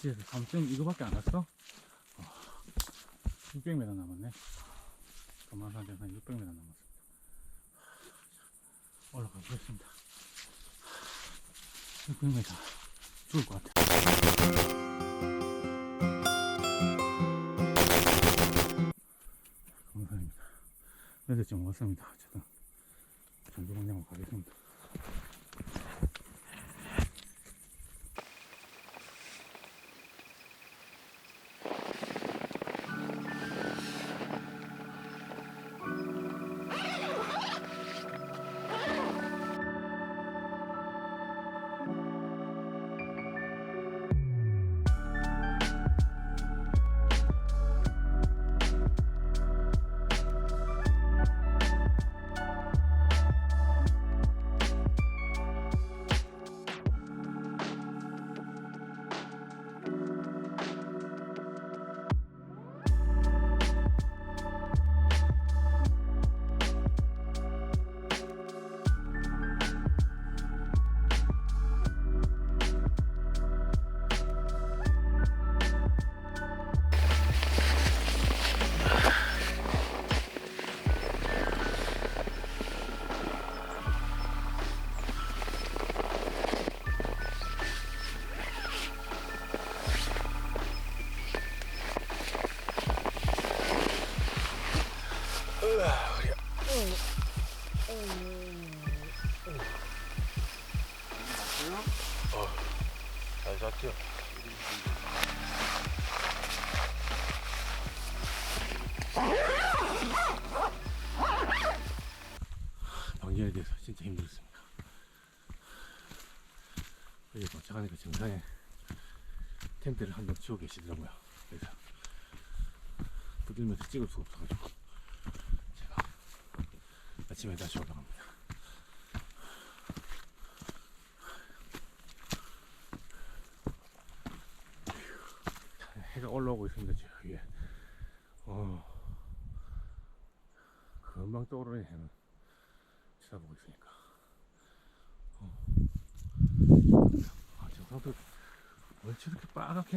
비치에서 3점 이거밖에 안 왔어? 어, 600m 남았네. 금만산 대산 600m 남았습니다. 올라가 보겠습니다. 600m 죽을 것 같아. 감사합니다. 그래서 지금 왔습니다. 어쨌든 전주 방향으로 가겠습니다. 잘 잤죠? 방지에 대해서 진짜 힘들었습니다. 여기 도착하니까 정상에 텐트를 한 번 치고 계시더라고요. 그래서 두들면서 찍을 수가 없어가지고 제가 아침에 다시 올라갑니다. 해가 올라오고 있습니다. 저 위에. 어, 금방 떠오르네 해는. 쳐다보고 있으니까. 어. 아, 저 사람들 왜 저렇게 빨갛게.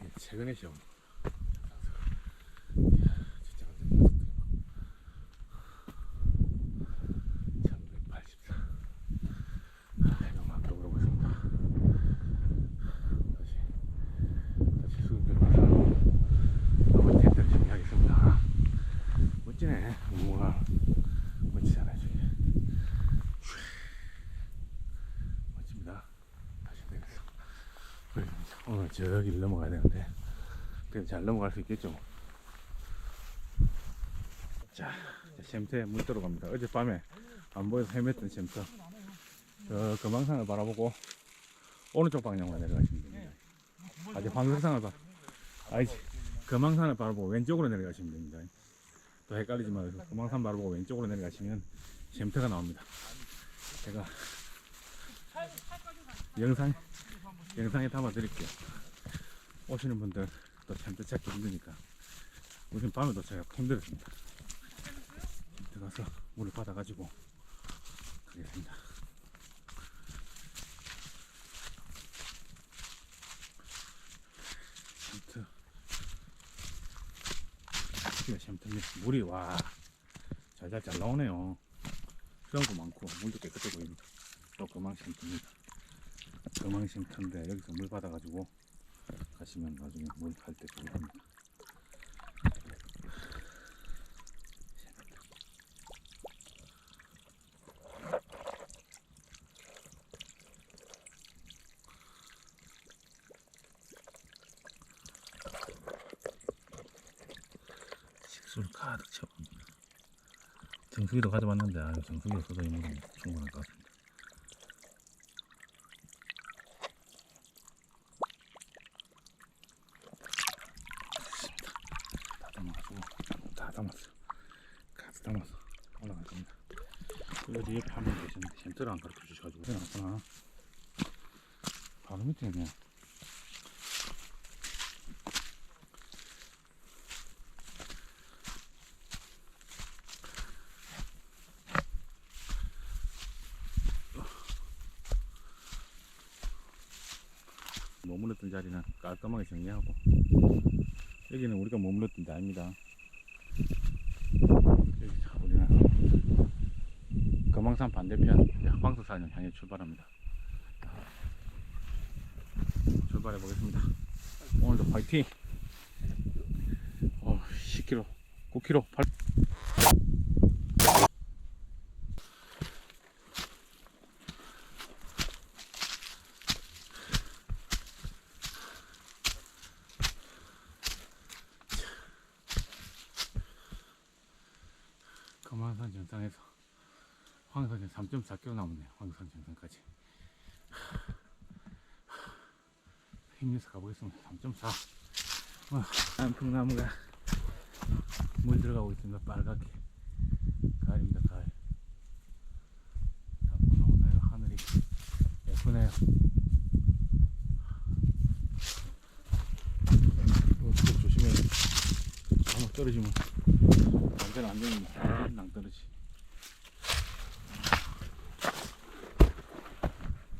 아니, 최근에 시험. 이야, 진짜 완전 녀석들이 막. 1184. 아, 해가 막 떠오르고 있습니다. 다시 다시 수근별 가서 한번 텐트를 준비하겠습니다. 멋지네. 우와 멋지잖아요 저기. 멋집니다. 다시 내려서 그래, 오늘 저기를 넘어가야 되는데 그래도 잘 넘어갈 수 있겠죠. 자, 이제 샘터에 물 들어갑니다. 어젯밤에 안 보여서 헤맸던 샘터. 저 금왕산을 바라보고 오른쪽 방향으로 내려가시면 됩니다. 아직 황금산을 봐. 아니지. 금왕산을 바라보고 왼쪽으로 내려가시면 됩니다. 또 헷갈리지 마세요. 금왕산 바라보고 왼쪽으로 내려가시면 샘터가 나옵니다. 제가 영상 영상에 담아 드릴게요. 오시는 분들 또 샘터 찾기 힘드니까 우선 밤에 도착하고 힘들었습니다. 들어가서 물을 받아가지고 가겠습니다. 샘터 이게 샘터입니다. 물이 와 잘잘 잘 나오네요. 수영도 많고 물도 깨끗해 보입니다. 또 금왕 샘터입니다. 금왕 샘터인데 여기서 물 받아가지고 가시면 나중에 물할때 좋습니다. 식수를 가득 채워갑니다. 정수기도 가져왔는데 아, 정수기 없어도 이물은 충분할 것 같습니다. 다 바로 밑에 있네. 머물렀던 자리는 깔끔하게 정리하고 여기는 우리가 머물렀던 데 아닙니다. 여기 자 우리는 금왕산 반대편. 황소산을 향해 출발합니다. 출발해 보겠습니다. 오늘도 화이팅! 어, 10km, 9km, 8 금왕산 정상에서 황산이 3.4km 남았네요. 황산 정상까지. 힘내서 가보겠습니다. 3.4. 와, 안풍나무가 물 들어가고 있습니다. 빨갛게. 가을입니다. 가을. 단풍나무 사이로 하늘이 예쁘네요. 어, 돼. 잘못 떨어지면 완전 안 됩니다. 낭떠러지.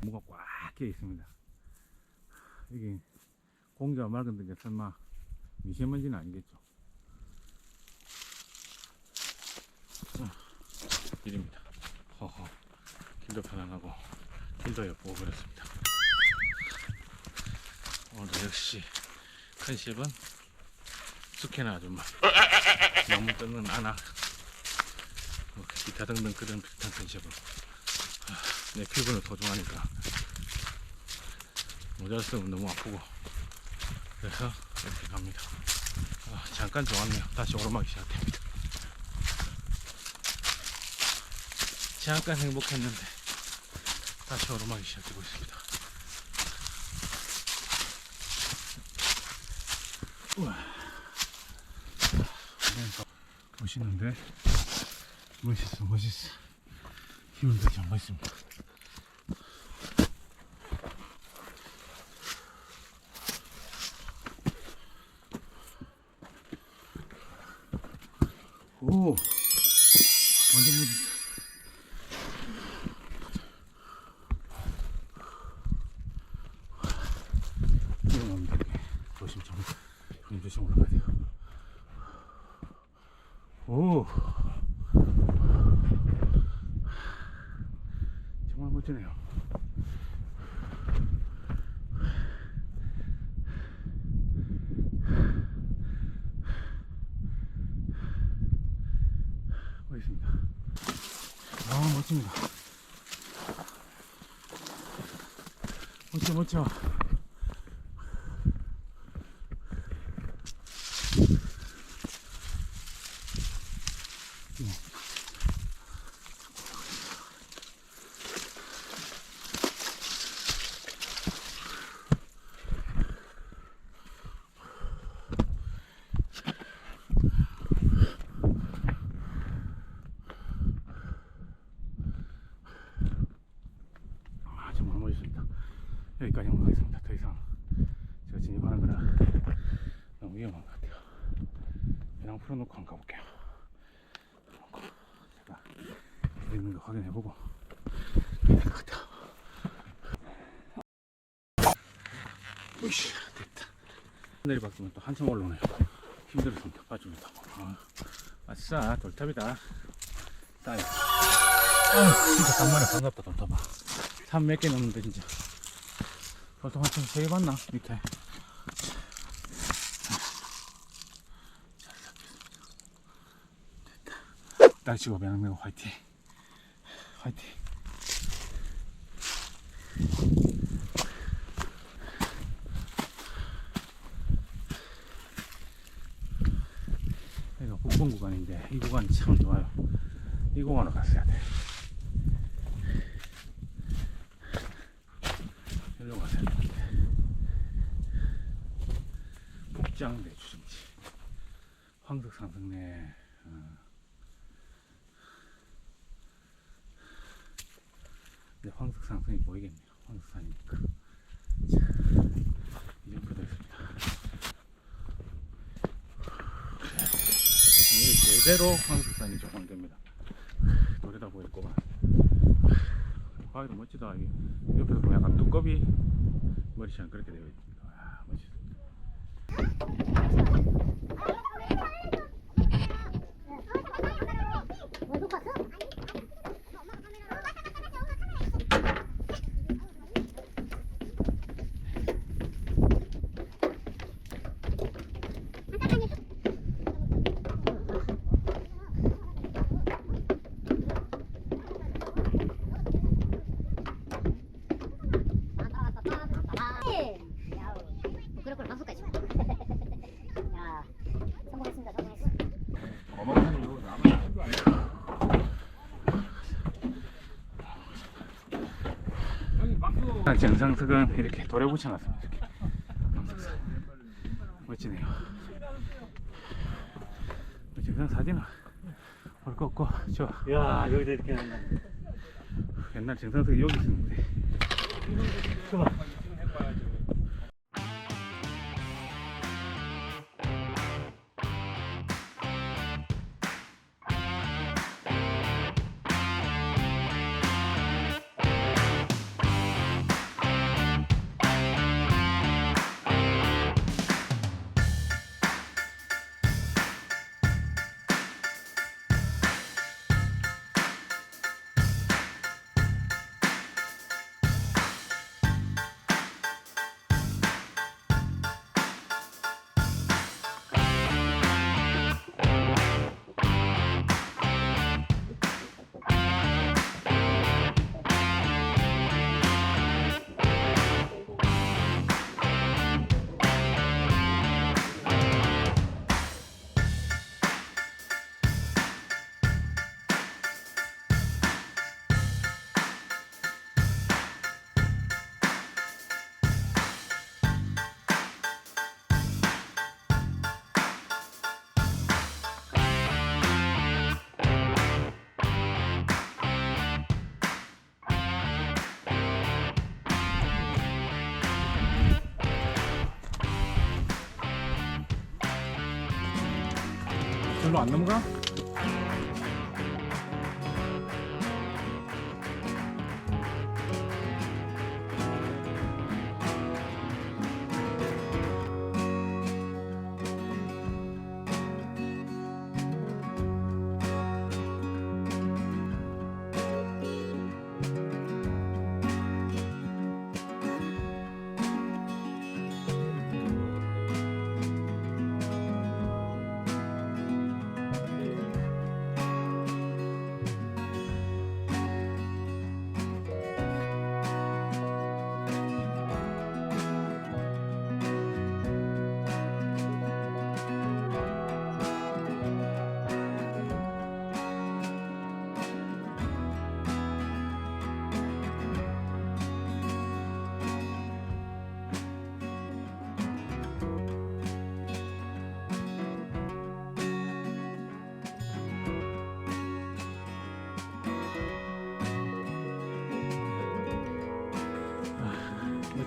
뭐가 꽉 끼어 있습니다. 여기 공기가 맑은데 이제 설마 미세먼지는 아니겠죠. 자, 길입니다. 허허. 길도 편안하고 길도 예쁘고 그렇습니다. 오늘 역시 컨셉은 숙회나 아줌마 나무 뜯는 아나 뭐 기타 등등 그런 비슷한 컨셉으로 아, 내 피부는 소중하니까. 모자 쓰면 너무 아프고. 그래서 이렇게 갑니다. 아, 잠깐 좋았네요. 다시 오르막이 시작됩니다. 잠깐 행복했는데 다시 오르막이 시작되고 있습니다. 우와. 멋있는데? 멋있어 멋있어. 힘을 들지 않고 있습니다 오 완전 멋있어 위험합니다 이렇게 조심 좀 조심 조심 올라가야 돼요 오 정말 멋지네요 멋있습니다. 아 멋집니다. 멋져 멋져 아 정말 멋있습니다 여기까지만 가겠습니다 더 이상 제가 진입하는 거라 너무 위험한 것 같아요 그냥 풀어놓고 한번 가볼게요. 제가 있는 거 확인해보고. 으쌰 됐다. 내리박으면 또 한참 올라오네요. 힘들었습니다 빠집니다. 아, 아싸 돌탑이다. 싸요 아 진짜 간만에 반갑다 돌탑아. 산몇개 넘는데 진짜. 돌탑 한참 세개 봤나? 밑에 됐다 날씨가 매너매고 화이팅. 화이팅. 여기가 북번 구간인데 이 구간이 참 좋아요. 이 구간으로 갔어야 돼. 일로 가서야 되는데 북장대 주정지. 황석상승내. 어. 근데 황석상승이 보이겠네요. 황석산이니까. 자, 이 정도 됐습니다. 제대로 황석산이 조망됩니다. 노래다 보였구만 과일도 멋지다. 옆에서 보면 약간 두꺼비 머리처럼 그렇게 되어 있 그렇구나 방송까지. 야 정상석은 이렇게 돌에 붙여놨습니다. 이렇게. 멋지네요. 정상 사진은 올거 없고 저 야 여기서 이렇게 한다. 옛날 정상석이 여기 있었는데 별로 안 넘어가?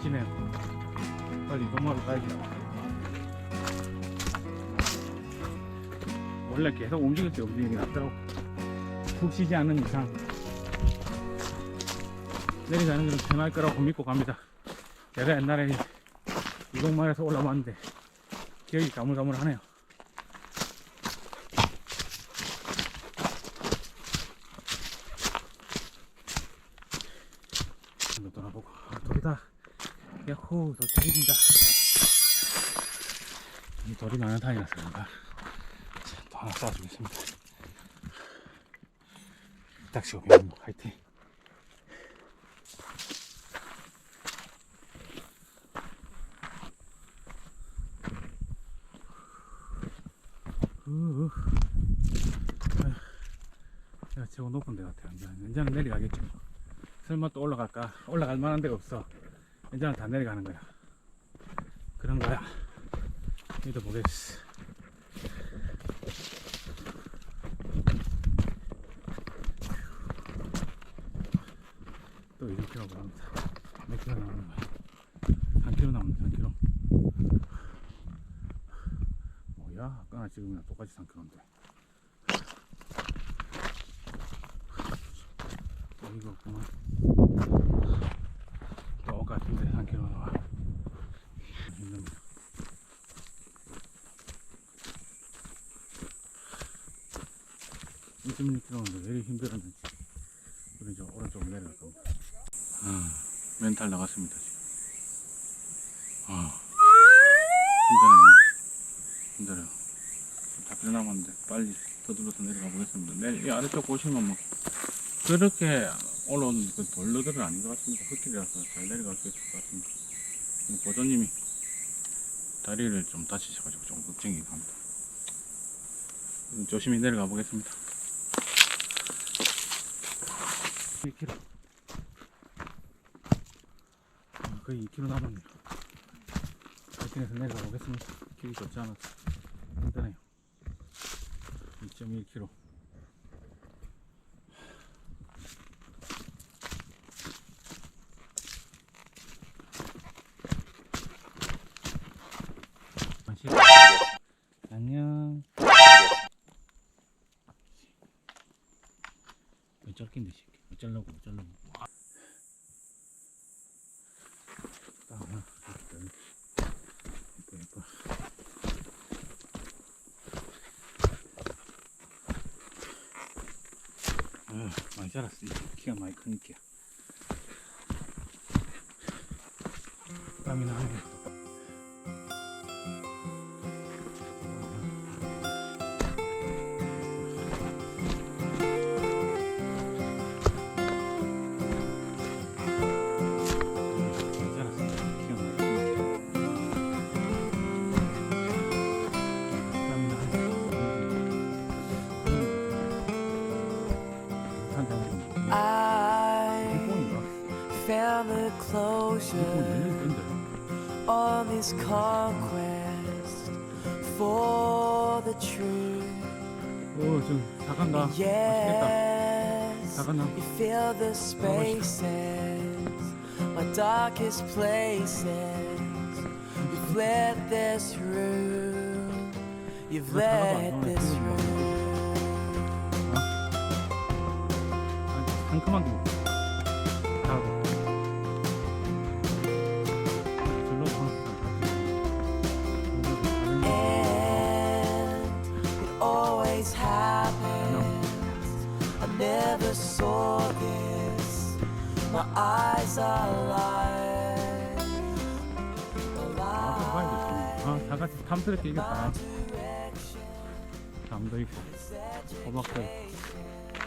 멋지네요. 빨리 동마로 가야겠다. 원래 계속 움직일 때 움직이긴 하더라고. 푹 쉬지 않는 이상 내려가는 건 편할 거라고 믿고 갑니다. 제가 옛날에 이동만에서 올라왔는데 기억이 가물가물하네요. 한번 돌아보고 아, 돌이다. 야호 도착입니다. 이 돌이 많은 타이라서 그런가. 자, 또 하나 쏴주겠습니다. 닥치고 배운 화이팅. 내가 최고 높은 데. 이제, 이제는 내려가겠죠. 설마 또 올라갈까? 올라갈 만한 데가 없어. 이제는 다 내려가는 거야. 그런 거야. 믿어 보겠어. 또 1km 남았다. 몇 킬로 남는 거야? 3km 남았네, 3km. 뭐야? 아까나 지금이랑 똑같이 3km인데. 어이가 없구만. 않게 나와. 이십육 k m 인데 내리 힘들었는지 우리 이제 오른쪽으로 내려갈까 아, 멘탈 나갔습니다 지금. 아, 힘드네요. 힘들어요. 다 끝나면 안 돼. 빨리 더들어서 내려가 보겠습니다. 내일 이 아래쪽 보시면 뭐 그렇게 올라오는 그 돌로들은 아닌 것 같습니다. 흙길이라서 잘 내려갈 수 있을 것 같습니다. 이 보조님이 다리를 좀 다치셔가지고 좀 걱정이 갑니다. 음, 조심히 내려가 보겠습니다. 1km. 아, 거의 2km 남았네요. 파이팅해서 내려가 보겠습니다. 길이 좋지 않아서 힘드네요. 2.1km. 이 키가 많이 크니까. 땀이 나네. on this conquest for the truth. 오, 좀 사간다. 맛있겠다. Yes, 사간다. you fill the spaces, my darkest places. You've let this room, you've 그거 사가봐. let 어, this 그거 room. 아, 상큼한 게 먹고. 아. 아, 다 같이 탐스럽게 이겼다. 담도 있고, 호박도 있고.